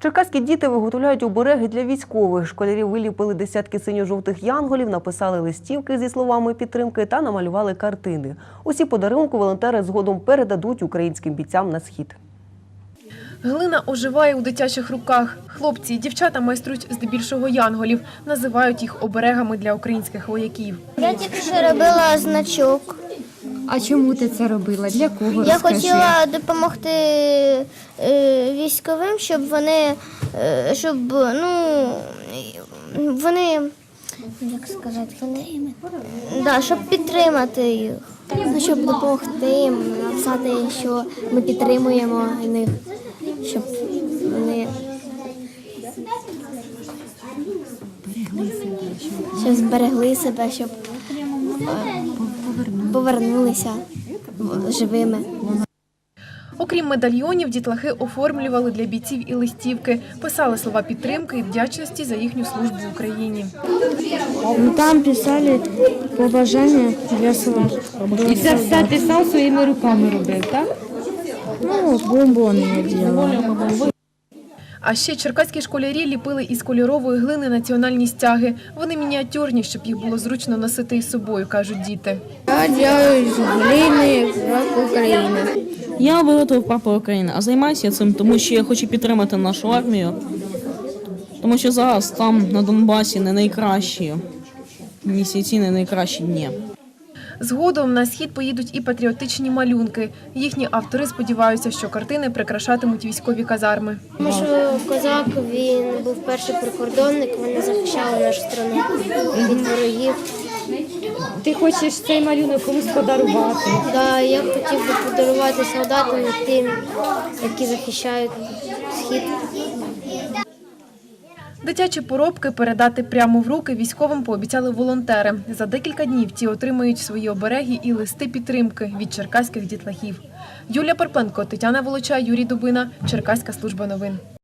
Черкаські діти виготовляють обереги для військових. Школярі виліпили десятки синьо-жовтих янголів, написали листівки зі словами підтримки та намалювали картини. Усі подарунки волонтери згодом передадуть українським бійцям на схід. Глина оживає у дитячих руках. Хлопці і дівчата майструють здебільшого янголів, називають їх оберегами для українських вояків. Я тільки що робила значок. А чому ти це робила? Для кого? Я Розкажи. хотіла допомогти е, військовим, щоб вони, е, щоб ну вони як сказати, вони да, щоб підтримати їх. Ну, щоб допомогти їм, написати, що ми підтримуємо них, щоб вони щоб зберегли себе, щоб е, повернулися живими. Окрім медальйонів, дітлахи оформлювали для бійців і листівки, писали слова підтримки і вдячності за їхню службу в Україні. Ну, там писали побажання для свого. І це все ти сам своїми руками робив, так? Ну, бомбони я делала. А ще черкаські школярі ліпили із кольорової глини національні стяги. Вони мініатюрні, щоб їх було зручно носити із собою, кажуть діти. Я делаю з глини України. Я виготовив прапор України, а займаюся цим, тому що я хочу підтримати нашу армію. Тому що зараз там на Донбасі не найкращі місяці, не найкращі дні. Згодом на схід поїдуть і патріотичні малюнки. Їхні автори сподіваються, що картини прикрашатимуть військові казарми. Тому що козак він був перший прикордонник, вони захищали нашу страну від ворогів. Ти хочеш цей малюнок комусь подарувати. Да, я б хотів би подарувати солдатам і тим, які захищають схід. Дитячі поробки передати прямо в руки військовим пообіцяли волонтери. За декілька днів ті отримають свої обереги і листи підтримки від черкаських дітлахів. Юлія Парпенко, Тетяна Волоча, Юрій Дубина, Черкаська служба новин.